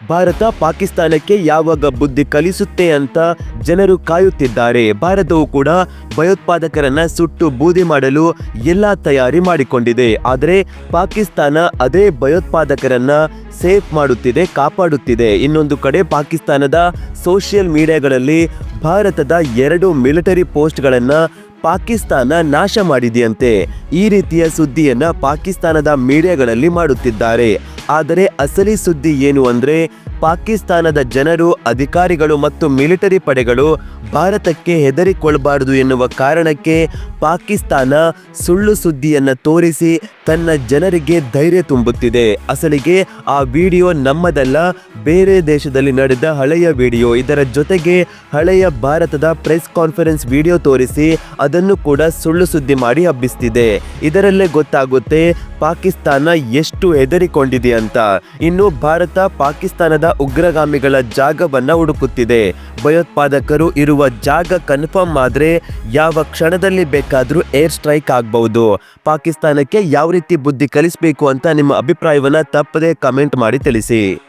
ಭಾರತ ಪಾಕಿಸ್ತಾನಕ್ಕೆ ಯಾವಾಗ ಬುದ್ಧಿ ಕಲಿಸುತ್ತೆ ಅಂತ ಜನರು ಕಾಯುತ್ತಿದ್ದಾರೆ. ಭಾರತವು ಕೂಡ ಭಯೋತ್ಪಾದಕರನ್ನ ಸುಟ್ಟು ಬೂದಿ ಮಾಡಲು ಎಲ್ಲ ತಯಾರಿ ಮಾಡಿಕೊಂಡಿದೆ. ಆದರೆ ಪಾಕಿಸ್ತಾನ ಅದೇ ಭಯೋತ್ಪಾದಕರನ್ನ ಸೇಫ್ ಮಾಡುತ್ತಿದೆ, ಕಾಪಾಡುತ್ತಿದೆ. ಇನ್ನೊಂದು ಕಡೆ ಪಾಕಿಸ್ತಾನದ ಸೋಷಿಯಲ್ ಮೀಡಿಯಾಗಳಲ್ಲಿ ಭಾರತದ ಎರಡು ಮಿಲಿಟರಿ ಪೋಸ್ಟ್ಗಳನ್ನು ಪಾಕಿಸ್ತಾನ ನಾಶ ಮಾಡಿದೆಯಂತೆ. ಈ ರೀತಿಯ ಸುದ್ದಿಯನ್ನು ಪಾಕಿಸ್ತಾನದ ಮೀಡಿಯಾಗಳಲ್ಲಿ ಮಾಡುತ್ತಿದ್ದಾರೆ. ಆದರೆ ಅಸಲಿ ಸುದ್ದಿ ಏನು ಅಂದ್ರೆ ಪಾಕಿಸ್ತಾನದ ಜನರು, ಅಧಿಕಾರಿಗಳು ಮತ್ತು ಮಿಲಿಟರಿ ಪಡೆಗಳು ಭಾರತಕ್ಕೆ ಹೆದರಿಕೊಳ್ಳಬಾರದು ಎನ್ನುವ ಕಾರಣಕ್ಕೆ ಪಾಕಿಸ್ತಾನ ಸುಳ್ಳು ಸುದ್ದಿಯನ್ನು ತೋರಿಸಿ ತನ್ನ ಜನರಿಗೆ ಧೈರ್ಯ ತುಂಬುತ್ತಿದೆ. ಅಸಲಿಗೆ ಆ ವಿಡಿಯೋ ನಮ್ಮದಲ್ಲ, ಬೇರೆ ದೇಶದಲ್ಲಿ ನಡೆದ ಹಳೆಯ ವಿಡಿಯೋ. ಇದರ ಜೊತೆಗೆ ಹಳೆಯ ಭಾರತದ ಪ್ರೆಸ್ ಕಾನ್ಫರೆನ್ಸ್ ವಿಡಿಯೋ ತೋರಿಸಿ ಅದನ್ನು ಕೂಡ ಸುಳ್ಳು ಸುದ್ದಿ ಮಾಡಿ ಹಬ್ಬಿಸ್ತಿದೆ. ಇದರಲ್ಲೇ ಗೊತ್ತಾಗುತ್ತೆ ಪಾಕಿಸ್ತಾನ ಎಷ್ಟು ಹೆದರಿಕೊಂಡಿದೆ ಅಂತ. ಇನ್ನು ಭಾರತ ಪಾಕಿಸ್ತಾನದ ಉಗ್ರಗಾಮಿಗಳ ಜಾಗವನ್ನ ಹುಡುಕುತ್ತಿದೆ. ಭಯೋತ್ಪಾದಕರು ಇರುವ ಜಾಗ ಕನ್ಫರ್ಮ್ ಆದರೆ ಯಾವ ಕ್ಷಣದಲ್ಲಿ ಬೇಕಾದರೂ ಏರ್ ಸ್ಟ್ರೈಕ್ ಆಗಬಹುದು. ಪಾಕಿಸ್ತಾನಕ್ಕೆ ಯಾವ ರೀತಿ ಬುದ್ಧಿ ಕಲಿಸಬೇಕು ಅಂತ ನಿಮ್ಮ ಅಭಿಪ್ರಾಯವನ್ನು ತಪ್ಪದೇ ಕಮೆಂಟ್ ಮಾಡಿ ತಿಳಿಸಿ.